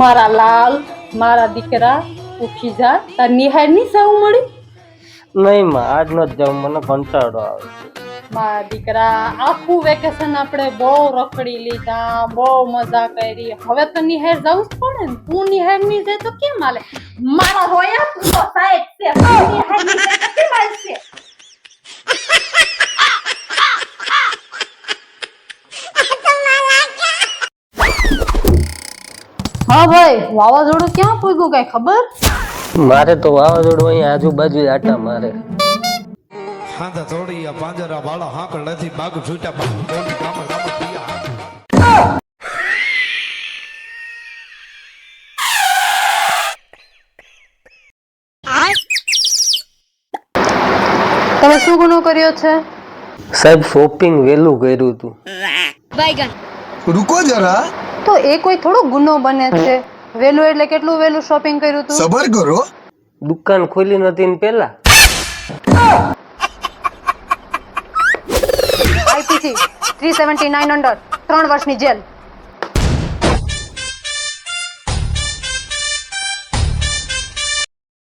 મારા લાલ મારા દીકરા ઉઠી જા. તાર નિહારની સૌ મળી? નહીં માં આજ નો જમ મને કંટાળો આવે મારા દીકરા આખું વેકેશન આપણે બહુ રખડી લીધા બહુ મજા કરી. હવે તો નિહાર જવું જ પડે ને. તું નિહારની જાય તો કેમ હાલે? મારા રોયા તું તો સાહેબ છે. તું નિહાળની જાય તો કેમ હાલશે હા ભાઈ વાવાઝોડું ક્યાં પૂગ્યું કઈ ખબર? મારે તો વાવાઝોડું અહીં આજુબાજુ આટા મારે. હાંધા થોડી પાંજરા વાળા હાંકળ નથી બાગ છૂટા તમે શું ગુનો કર્યો છે? સાહેબ શોપિંગ વેલું કર્યું હતું. રૂકો જરા. તો એ કોઈ થોડો ગુનો બને છે? વેલું એટલે કેટલું વેલું શોપિંગ કર્યું તું? સબર કરો. દુકાન ખોલી નતી ને પેલા. આઈપીસી 379 અંડર ત્રણ વર્ષની જેલ.